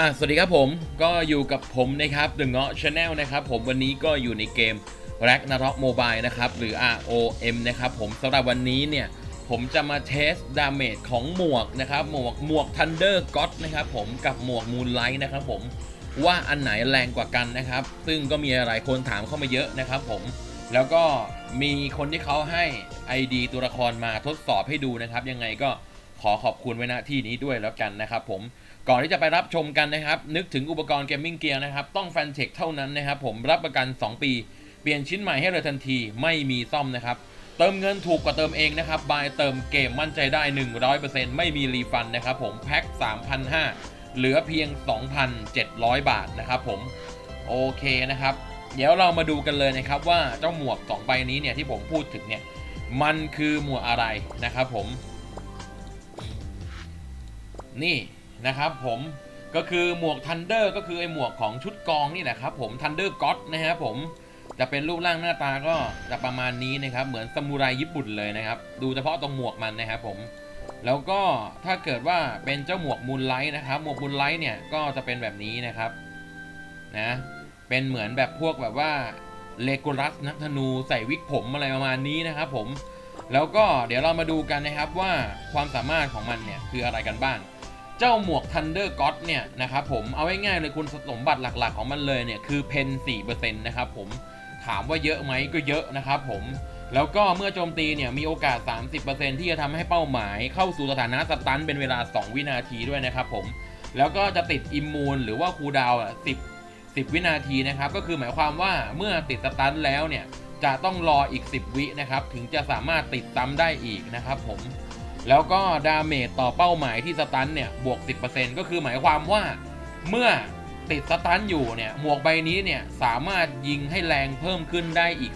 อะสวัสดีครับผมก็อยู่กับผมนะครับดึงเงาะชาแนลนะครับผมวันนี้ก็อยู่ในเกม r a g n a r o k Mobile นะครับหรือ ROM นะครับผมสำหรับวันนี้เนี่ยผมจะมาเทสดาเมจของหมวกนะครับหมวกหมวก Thunder God นะครับผมกับหมวก Moonlight นะครับผมว่าอันไหนแรงกว่ากันนะครับ ซึ่งก็มีหลายคนถามเข้ามาเยอะนะครับผมแล้วก็มีคนที่เขาให้ ID ตัวละครมาทดสอบให้ดูนะครับ ยังไงก็ขอขอบคุณไว้ณที่นี้ด้วยแล้วกันนะครับผม ก่อนที่จะไปรับชมกันนะครับ นึกถึงอุปกรณ์เกมมิ่งเกียร์นะครับ ต้องแฟนเทคเท่านั้นนะครับ ผมรับประกัน 2 ปี เปลี่ยนชิ้นใหม่ให้เลยทันทีไม่มีซ่อมนะครับ เติมเงินถูกกว่าเติมเองนะครับบายเติมเกมมั่นใจได้ 100%ไม่มีรีฟันนะครับผมแพ็ค3,500 เหลือเพียง 2,700 บาทนะครับผมโอเคนะครับ เดี๋ยวเรามาดูกันเลยนะครับว่าเจ้าหมวก2ใบนี้เนี่ยที่ผมพูดถึงเนี่ยมันคือหมวกอะไรนะครับผม นี่ นะครับผมก็คือหมวก Thunder ก็คือไอหมวกของชุดกองนี่แหละครับผม Thunder God นะครับผมจะเป็นรูปร่างหน้าตาก็จะประมาณนี้นะครับ เหมือนซามูไรญี่ปุ่นเลยนะครับ ดูเฉพาะตรงหมวกมันนะครับผมแล้วก็ถ้าเกิดว่าเป็นเจ้าหมวกมูลไลท์นะครับ หมวกมูลไลท์เนี่ยก็จะเป็นแบบนี้นะครับนะเป็นเหมือนแบบพวกแบบว่าเลโกรัสนักธนูใส่วิกผมอะไรประมาณนี้นะครับผมแล้วก็เดี๋ยวเรามาดูกันนะครับว่าความสามารถของมันเนี่ยคืออะไรกันบ้าง เจ้าหมวก Thunder God เนี่ยนะครับผมเอาง่ายๆเลยคุณสมบัติหลักๆของมันเลยเนี่ยคือเพน4%นะครับผมถามว่าเยอะไหมก็เยอะนะครับผมแล้วก็เมื่อโจมตีเนี่ยมีโอกาส 30%ที่จะทำให้เป้าหมาย เข้าสู่สถานะสตันเป็นเวลา 2 วินาทีด้วยนะครับผมแล้วก็จะติดอิมมูนหรือว่าคูดาวน์อะ10 10วินาทีนะครับก็คือหมายความว่าเมื่อติดสตันแล้วเนี่ยจะต้องรออีก 10 วินะครับถึงจะสามารถติดซ้ำได้อีกนะครับผม แล้วก็ดาเมจต่อเป้าหมายที่สตันเนี่ยบวก 10%ก็คือหมายความว่าเมื่อติดสตันอยู่เนี่ยหมวกใบนี้เนี่ยสามารถยิงให้แรงเพิ่มขึ้นได้อีก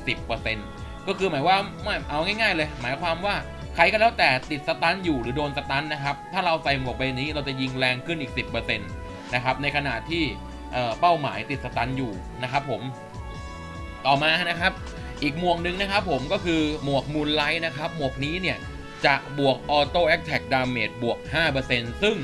10%ก็คือหมายว่าไม่เอาง่ายๆเลย หมายความว่าใครก็แล้วแต่ติดสตันอยู่หรือโดนสตันนะครับ ถ้าเราใส่หมวกใบนี้เราจะยิงแรงขึ้นอีก 10%นะครับในขณะที่เอ่อเป้าหมายติดสตันอยู่นะครับผมต่อมานะครับ อีกหมวกหนึ่งนะครับผมก็คือหมวกมูลไลท์นะครับหมวกนี้เนี่ย จะบวกออโต้แอ t แท็กดาเมจบวก 5%ซึ่ง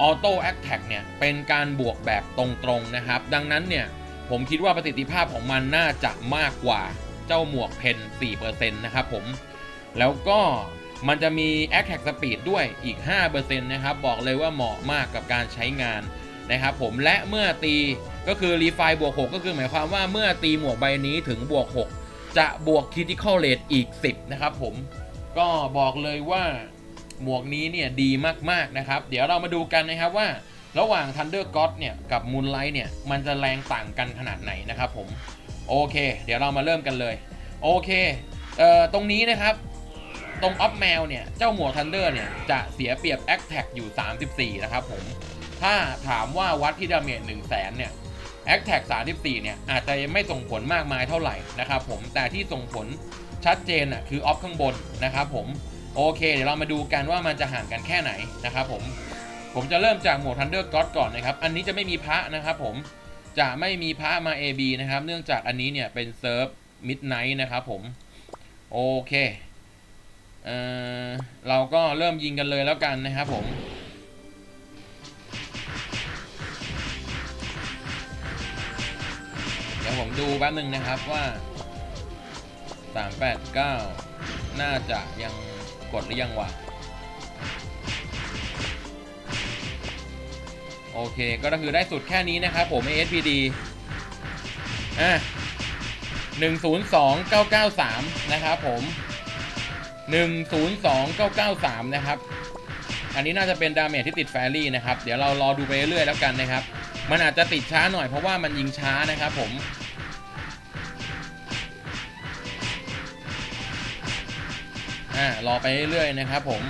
ออโต้แอ t แท็กเนี่ย เป็นการบวกแบบตรงๆนะครับ ดังนั้นเนี่ย ผมคิดว่าประสิทธิภาพของมันน่าจะมากกว่าเจ้าหมวกเพน4%นะครับผม แล้วก็มันจะมี a t t a c k Speed ด้วยอีก 5%นะครับ บอกเลยว่าเหมาะมากกับการใช้งานนะครับผมและเมื่อตีก็คือรีไฟบวก 6 ก็คือหมายความว่าเมื่อตีหมวกใบนี้ถึงบวก 6 จะบวก Critical Rate อีก 10 นะครับผม ก็บอกเลยว่าหมวกนี้เนี่ยดีมากๆนะครับ เดี๋ยวเรามาดูกันนะครับว่าระหว่าง Thunder God เนี่ยกับ Moonlight เนี่ยมันจะแรงต่างกันขนาดไหนนะครับผม โอเค เดี๋ยวเรามาเริ่มกันเลย โอเคเอ่อตรงนี้นะครับ ตรงออฟแมวเนี่ย เจ้าหมวก Thunder เนี่ย จะเสียเปรียบ a t t a c k อยู่ 34 นะครับผม ถ้าถามว่าวัดที่ดาเมจ1 0 0 0 0แสนเนี่ย a t t a c k 34 เนี่ย อาจจะไม่ส่งผลมากมายเท่าไหร่นะครับผมแต่ที่ส่งผล ชัดเจนอะคือออฟข้างบนนะครับผมโอเค เดี๋ยวเรามาดูกันว่ามันจะห่างกันแค่ไหนนะครับผมผมจะเริ่มจากหมวด Thunder God ก่อนนะครับ อันนี้จะไม่มีพระนะครับผมจะไม่มีพระมา AB นะครับ เนื่องจากอันนี้เนี่ยเป็นเซิร์ฟ Midnight นะครับผมโอเคเออเราก็เริ่มยิงกันเลยแล้วกันนะครับผมเดี๋ยวผมดูแป๊บนึงนะครับว่า 389 น่าจะยังกดหรือยังวะโอเค ก็คือได้สุดแค่นี้นะครับผม ASPD อะ102993 นะครับผม 102993 นะครับ อันนี้น่าจะเป็นดาเมจที่ติดแฟรี่นะครับ เดี๋ยวเรารอดูไปเรื่อยๆแล้วกันนะครับ มันอาจจะติดช้าหน่อยเพราะว่ามันยิงช้านะครับผม อ่ารอไปเรื่อยๆนะครับผม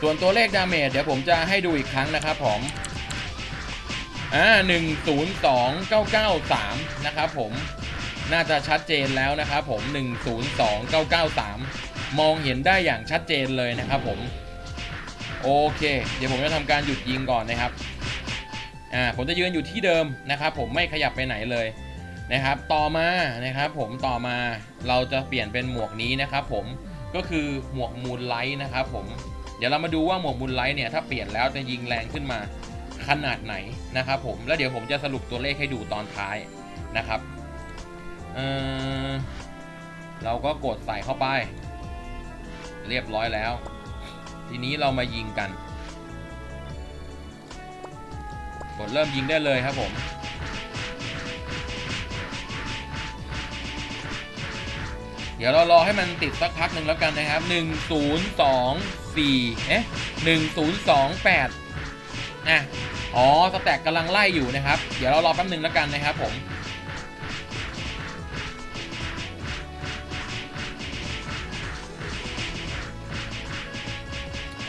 ส่วนตัวเลขดาเมจเดี๋ยวผมจะให้ดูอีกครั้งนะครับผมอ่าหนึ่งศูนย์สองเก้าเก้าสามนะครับผมน่าจะชัดเจนแล้วนะครับผมหนึ่งศูนย์สองเก้าเก้าสามมองเห็นได้อย่างชัดเจนเลยนะครับผมโอเค เดี๋ยวผมจะทำการหยุดยิงก่อนนะครับอ่าผมจะยืนอยู่ที่เดิมนะครับผมไม่ขยับไปไหนเลย นะครับต่อมานะครับผมต่อมาเราจะเปลี่ยนเป็นหมวกนี้นะครับผมก็คือหมวกมูลไลท์นะครับผมเดี๋ยวเรามาดูว่าหมวกมูลไลท์เนี่ยถ้าเปลี่ยนแล้วจะยิงแรงขึ้นมาขนาดไหนนะครับผมแล้วเดี๋ยวผมจะสรุปตัวเลขให้ดูตอนท้ายนะครับเออเราก็กดใส่เข้าไป เรียบร้อยแล้ว ทีนี้เรามายิงกัน กดเริ่มยิงได้เลยครับผม เดี๋ยวเรารอให้มันติดสักพักหนึ่งแล้วกันนะครับ 1 0 2 4 เอ๊ะ 1 0 2 8อะอ๋อ สแต็กกำลังไล่อยู่นะครับ เดี๋ยวเรารอแป๊บหนึ่งแล้วกันนะครับผม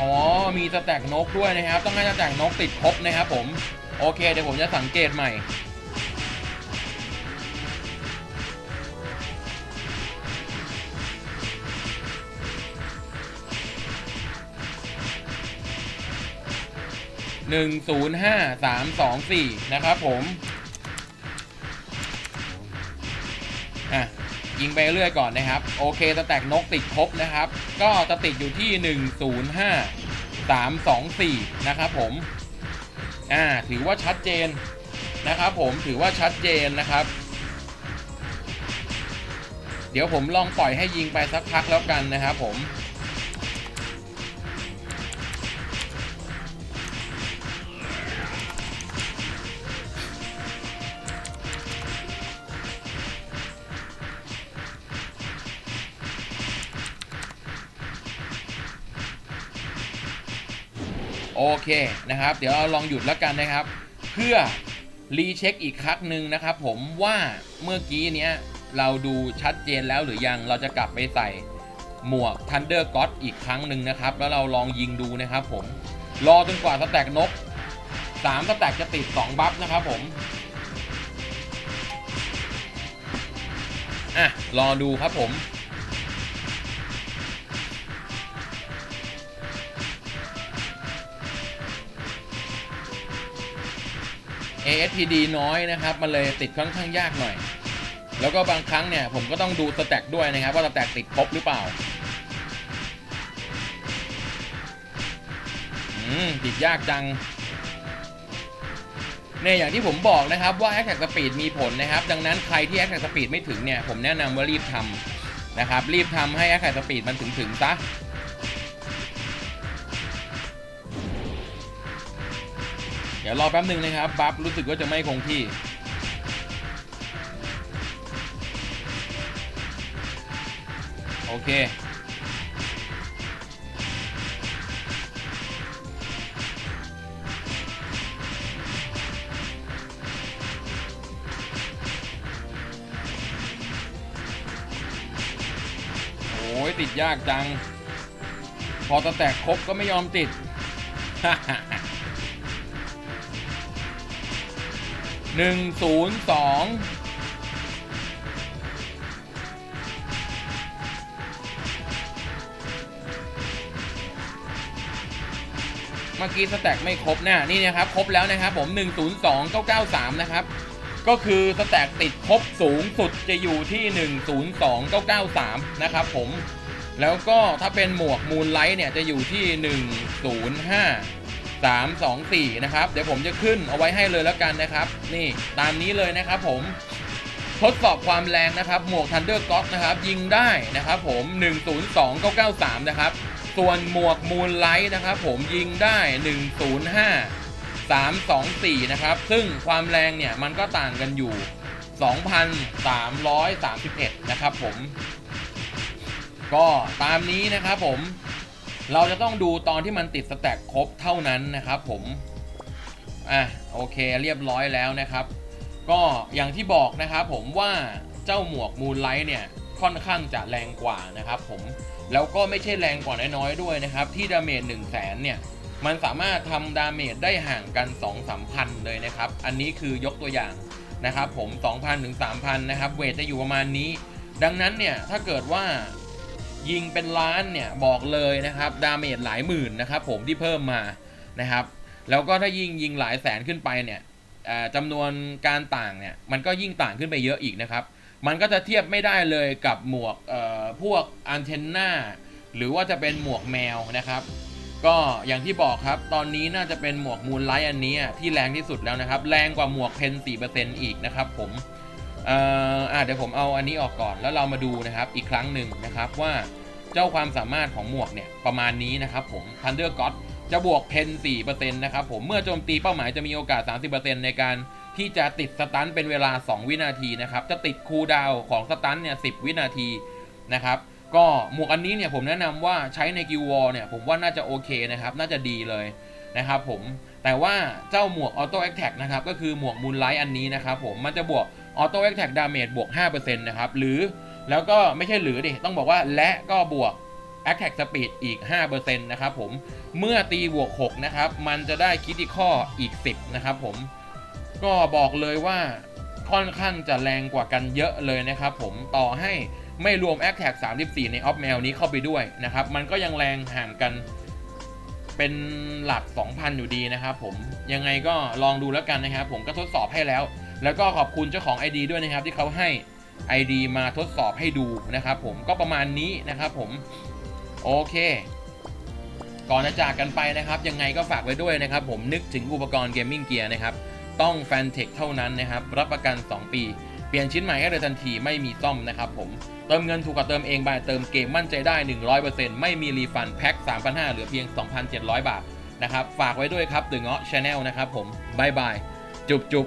อ๋อ มีสแต็กนกด้วยนะครับ ต้องให้สแต็กนกติดครบนะครับผม โอเค เดี๋ยวผมจะสังเกตใหม่ หนึ่งศูนย์ห้าสามสองสี่นะครับผม อะ ยิงไปเรื่อยก่อนนะครับ โอเคสแตกนกติดครบนะครับ ก็จะติดอยู่ที่หนึ่งศูนย์ห้าสามสองสี่นะครับผม อ่า ถือว่าชัดเจนนะครับผม ถือว่าชัดเจนนะครับเดี๋ยวผมลองปล่อยให้ยิงไปสักพักแล้วกันนะครับผม โอเคนะครับ เดี๋ยวเราลองหยุดแล้วกันนะครับ เพื่อรีเช็คอีกครั้งหนึ่งนะครับ ผมว่าเมื่อกี้เนี้ยเราดูชัดเจนแล้วหรือยังเราจะกลับไปใส่หมวก Thunder God อีกครั้งหนึ่งนะครับ แล้วเราลองยิงดูนะครับผมรอจนกว่าสแต็กนก3สแต็กจะติด 2 บัฟนะครับผมอะรอดูครับผม ASPD น้อยนะครับ มันเลยติดค่อนข้างยากหน่อย แล้วก็บางครั้งเนี่ย ผมก็ต้องดูสแต็กด้วยนะครับ ว่าสแต็กติดครบหรือเปล่า อืม ติดยากจังเนี่ยอย่างที่ผมบอกนะครับว่า Attack Speed มีผลนะครับ ดังนั้นใครที่ Attack Speed ไม่ถึงเนี่ย ผมแนะนำว่ารีบทำนะครับ รีบทำให้ Attack Speed มันถึงถึงซะ ดี๋ยวรอแป๊บหนึ่งนะครับ บัฟรู้สึกว่าจะไม่คงที่ โอเค โอ้ยติดยากจัง พอตะแตกครบก็ไม่ยอมติด หนึ่งศูนย์สองเมื่อกี้สแต็กไม่ครบนะนี่นะครับ ครบแล้วนะครับผม 102 993 นะครับ ก็คือสแต็กติดครบสูงสุดจะอยู่ที่ 102 993 นะครับผม แล้วก็ถ้าเป็นหมวกมูลไลท์เนี่ยจะอยู่ที่ 105 3 2 4 นะครับ เดี๋ยวผมจะขึ้นเอาไว้ให้เลยแล้วกันนะครับ นี่ตามนี้เลยนะครับผมทดสอบความแรงนะครับ หมวก Thunder God นะครับ ยิงได้นะครับผม 102 993 นะครับ ส่วนหมวก Moonlight นะครับผมยิงได้ 105 324 นะครับ ซึ่งความแรงเนี่ย มันก็ต่างกันอยู่ 2,331 นะครับผม ก็ตามนี้นะครับผม เราจะต้องดูตอนที่มันติดสแต็กครบเท่านั้นนะครับผม อะโอเคเรียบร้อยแล้วนะครับ ก็อย่างที่บอกนะครับผมว่าเจ้าหมวกมูลไลท์เนี่ยค่อนข้างจะแรงกว่านะครับผม แล้วก็ไม่ใช่แรงกว่าน้อยๆด้วยนะครับ ที่ดาเมจ1 0 0 0 0แสนเนี่ยมันสามารถทำดาเมจได้ห่างกัน2 3พันเลยนะครับ อันนี้คือยกตัวอย่างนะครับผม 2,000ถึง3,000 นะครับ เวทจะอยู่ประมาณนี้ ดังนั้นเนี่ย ถ้าเกิดว่า ยิงเป็นล้านเนี่ยบอกเลยนะครับดาเมจหลายหมื่นนะครับผมที่เพิ่มมานะครับ แล้วก็ถ้ายิงยิงหลายแสนขึ้นไปเนี่ยจำนวนการต่างเนี่ยมันก็ยิ่งต่างขึ้นไปเยอะอีกนะครับ มันก็จะเทียบไม่ได้เลยกับหมวกพวกอันเทนนาหรือว่าจะเป็นหมวกแมวนะครับ ก็อย่างที่บอกครับตอนนี้น่าจะเป็นหมวกมูลไลท์อันนี้ที่แรงที่สุดแล้วนะครับ แรงกว่าหมวกเพน4%อีกนะครับผม อ่ออะเดี๋ยวผมเอาอันนี้ออกก่อนแล้วเรามาดูนะครับอีกครั้งหนึ่งนะครับว่าเจ้าความสามารถของหมวกเนี่ยประมาณนี้นะครับผม Thunder God จะบวกเพน4%นะครับผมเมื่อโจมตีเป้าหมายจะมีโอกาส 30%ในการที่จะติดสตันเป็นเวลา 2 วินาทีนะครับ จะติดคูลดาวของสตันเนี่ย10 วินาทีนะครับ ก็หมวกอันนี้เนี่ยผมแนะนำว่าใช้ในกิววอลเนี่ยผมว่าน่าจะโอเคนะครับ น่าจะดีเลยนะครับผม แต่ว่าเจ้าหมวกออโต้แอคแท็กนะครับก็คือหมวกมูลไลท์อันนี้นะครับผมมันจะบวกออโต้แอคแท็กดาเมจบวก5%นะครับหรือแล้วก็ไม่ใช่หรือดิต้องบอกว่าและก็บวก Attack Speed อีก 5%นะครับผม เมื่อตีบวก 6 นะครับ มันจะได้คิด i ข้ออีก 10 นะครับผม ก็บอกเลยว่าค่อนข้างจะแรงกว่ากันเยอะเลยนะครับผม ต่อให้ไม่รวม a t t a c 34 ในออฟแมวนี้เข้าไปด้วยนะครับ มันก็ยังแรงห่างกัน เป็นหลัก 2,000 อยู่ดีนะครับผมยังไงก็ลองดูแล้วกันนะครับ ผมก็ทดสอบให้แล้ว แล้วก็ขอบคุณเจ้าของ ID ด้วยนะครับ ที่เขาให้ ID มาทดสอบให้ดูนะครับผมก็ประมาณนี้นะครับผมโอเค ก่อนจะจากกันไปนะครับ ยังไงก็ฝากไว้ด้วยนะครับ ผมนึกถึงอุปกรณ์เกมมิ่งเกียร์นะครับ ต้องแฟนเทคเท่านั้นนะครับ รับประกัน 2 ปี เปลี่ยนชิ้นใหม่ให้เลยทันทีไม่มีซ่อมนะครับผม เติมเงินถูกกว่าเติมเองบายเติมเกมมั่นใจได้ 100%ไม่มีรีฟันแพ็ค3,500เหลือเพียง 2,700 บาทนะครับ ฝากไว้ด้วยครับตึงเงาะชาแนลนะครับผมบายบาย จุบจุบ